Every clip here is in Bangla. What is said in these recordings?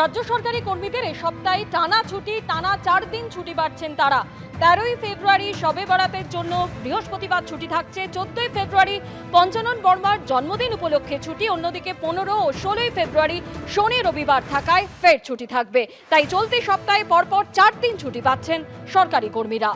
রাজ্য সরকারি কর্মীদের এ সপ্তাহে টানা ছুটি, টানা চার দিন ছুটি পাচ্ছেন তারা। তেরোই ফেব্রুয়ারি শবে বরাতের জন্য বৃহস্পতিবার ছুটি থাকছে। চোদ্দই ফেব্রুয়ারি পঞ্চানন বর্মার জন্মদিন উপলক্ষে ছুটি। অন্যদিকে পনেরো ও ষোলোই ফেব্রুয়ারি শনি রবিবার থাকায় ফের ছুটি থাকবে। তাই চলতি সপ্তাহে পরপর চার দিন ছুটি পাচ্ছেন সরকারি কর্মীরা।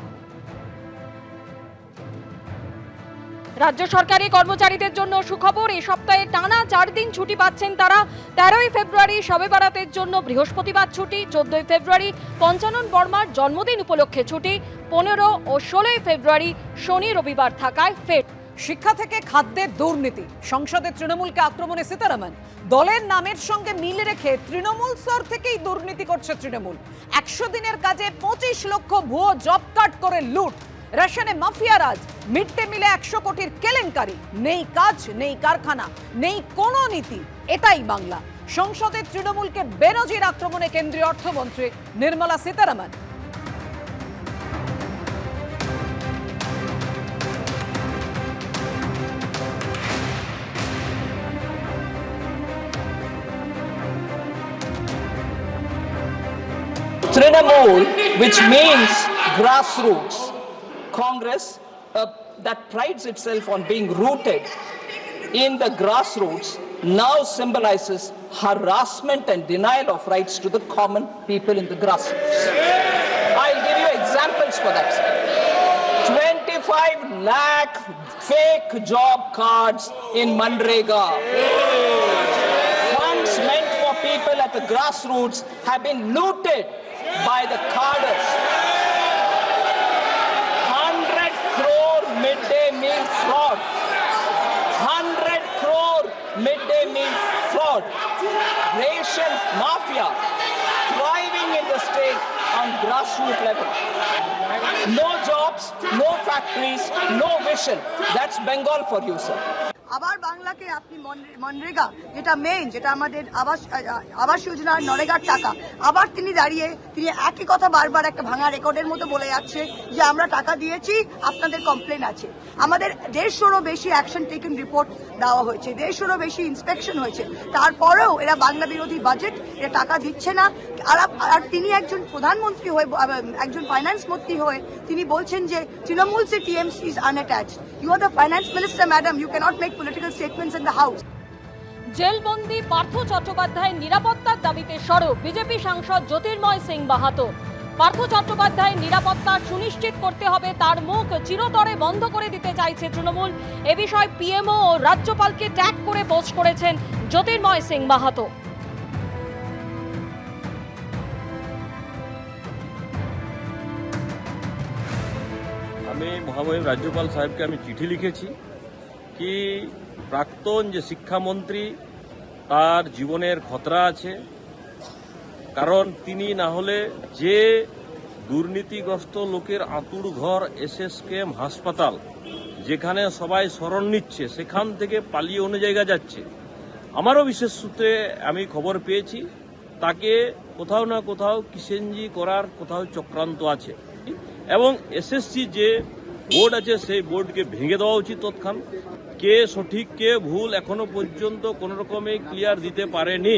রাজ্য সরকারি কর্মচারীদের জন্য সুখবর এই সপ্তাহে টানা চার দিন ছুটি পাচ্ছেন তারা। তেরোই ফেব্রুয়ারি শবে বারাতের জন্য বৃহস্পতিবার ছুটি, চোদ্দই ফেব্রুয়ারি পঞ্চানন বর্মার জন্মদিন উপলক্ষে ছুটি, পনেরো ও ষোলোই ফেব্রুয়ারি শনি রবিবার থাকায় ফের। শিক্ষা থেকে খাদ্যের দুর্নীতি, সংসদে তৃণমূলকে আক্রমণে সীতারামন, দলের নামের সঙ্গে মিল রেখে তৃণমূল স্তর থেকেই দুর্নীতি করছে তৃণমূল। একশো দিনের কাজে পঁচিশ লক্ষ ভুয়ো জব কার্ড করে লুট। রেশনে মাফিয়া রাজ মিড ডে মিলে একশো কোটির কেলেঙ্কারি। নেই কাজ নেই কারখানা নেই কোনো নীতি এটাই বাংলা। সংসদে তৃণমূলকে বেনজির আক্রমণে কেন্দ্রীয় অর্থমন্ত্রী Nirmala Sitharaman. Trinamool, which means grassroots, Congress uh, that prides itself on being rooted in the grassroots, now symbolizes harassment and denial of rights to the common people in the grassroots. I'll give you examples for that. 25 lakh fake job cards in Mandrega. Funds meant for people at the grassroots have been looted by the carders. 100 crore midday meal fraud. 100 crore midday meal fraud. Ration mafia thriving in the state on grassroots level. No jobs, no factories, no vision. That's Bengal for you, sir. আবার বাংলাকে আপনি মনরেগা, যেটা মেইন যেটা আমাদের আবাস আবাস যোজনা নরেগার টাকা। আবার তিনি দাঁড়িয়ে, তিনি একই কথা বারবার একটা ভাঙা রেকর্ডের মতো বলে যাচ্ছে যে, আমরা টাকা দিয়েছি, আপনাদের কমপ্লেন আছে। আমাদের দেড়শোরও বেশি অ্যাকশন টেকেন রিপোর্ট দেওয়া হয়েছে, দেড়শোরও বেশি ইন্সপেকশন হয়েছে। তারপরেও এরা বাংলা বিরোধী বাজেট এরা টাকা দিচ্ছে না। আর আর তিনি একজন প্রধানমন্ত্রী হয়ে একজন ফাইন্যান্স মন্ত্রী হয়ে তিনি বলছেন যে, তৃণমূল সে TMC is unattached you are the finance minister madam you cannot make political statements in the house জেলবন্দি পার্থ চট্টোপাধ্যায়ের নিরাপত্তার দাবিতে সরব বিজেপি সাংসদ জ্যোতির্ময় সিং বাহাতো। পার্থ চট্টোপাধ্যায়ের নিরাপত্তা সুনিশ্চিত করতে হবে তার মুখ চিরতরে বন্ধ করে দিতে চাইছে তৃণমূল। এ বিষয়ে পিএমও ও রাজ্যপালকে ট্যাগ করে পোস্ট করেছেন জ্যোতির্ময় সিং মাহাতো আমি মহামহিম রাজ্যপাল সাহেবকে আমি চিঠি লিখেছি। কি প্রাক্তন যে শিক্ষামন্ত্রী, তার জীবনের খতরা আছে। কারণ তিনি না হলে যে দুর্নীতিগ্রস্ত লোকের আতুর ঘর এসএসকেএম হাসপাতাল, যেখানে সবাই স্মরণ নিচ্ছে, সেখান থেকে পালিয়ে অন্য জায়গা যাচ্ছে। আমারও বিশেষ সূত্রে আমি খবর পেয়েছি, তাকে কোথাও না কোথাও কিষেনজি করার কোথাও চক্রান্ত আছে। এবং এসএসসি যে বোর্ড আছে, সেই বোর্ডকে ভেঙে দেওয়া উচিত তৎক্ষণ কে সঠিক কে ভুল এখনও পর্যন্ত কোন রকমে ক্লিয়ার দিতে পারেনি।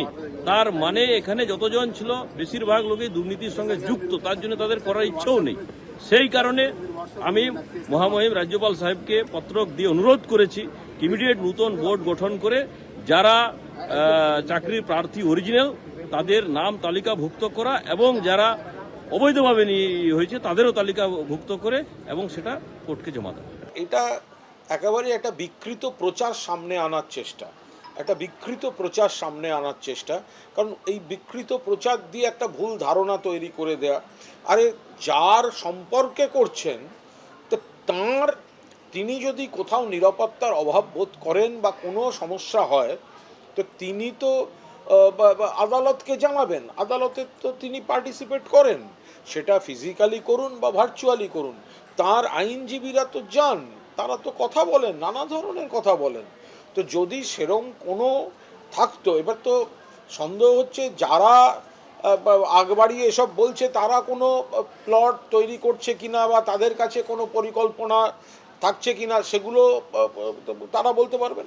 তার মানে এখানে যতজন ছিল বেশিরভাগ লোকই দুর্নীতির সঙ্গে যুক্ত তার জন্য তাদের করার ইচ্ছেও নেই। সেই কারণে আমি মহামহিম রাজ্যপাল সাহেবকে পত্রক দিয়ে অনুরোধ করেছি ইমিডিয়েট নতুন বোর্ড গঠন করে যারা আহ, চাকরির প্রার্থী অরিজিনাল তাদের নাম তালিকাভুক্ত করা এবং যারা অবৈধভাবে নিয়ে হয়েছে তাদেরও তালিকাভুক্ত করে এবং সেটা কোর্টকে জমা দেওয়া। এটা একেবারে একটা বিকৃত প্রচার সামনে আনার চেষ্টা। একটা বিকৃত প্রচার সামনে আনার চেষ্টা। কারণ এই বিকৃত প্রচার দিয়ে একটা ভুল ধারণা তৈরি করে দেয়া। আরে যার সম্পর্কে করছেন, তো তাঁর তিনি যদি কোথাও নিরাপত্তার অভাব বোধ করেন বা কোনো সমস্যা হয়, তো তিনি তো আদালতকে জানাবেন। আদালতে তো তিনি পার্টিসিপেট করেন। সেটা ফিজিক্যালি করুন বা ভার্চুয়ালি করুন। তার আইনজীবীরা তো যান। তারা তো কথা বলেন, নানা ধরনের কথা বলেন। তো যদি সেরম কোনো থাকতো, এবার তো সন্দেহ হচ্ছে যারা আগবাড়িয়ে আগ বাড়িয়ে এসব বলছে, তারা কোনো প্লট তৈরি করছে কিনা বা তাদের কাছে কোনো পরিকল্পনা থাকছে কিনা, সেগুলো তারা বলতে পারবেন?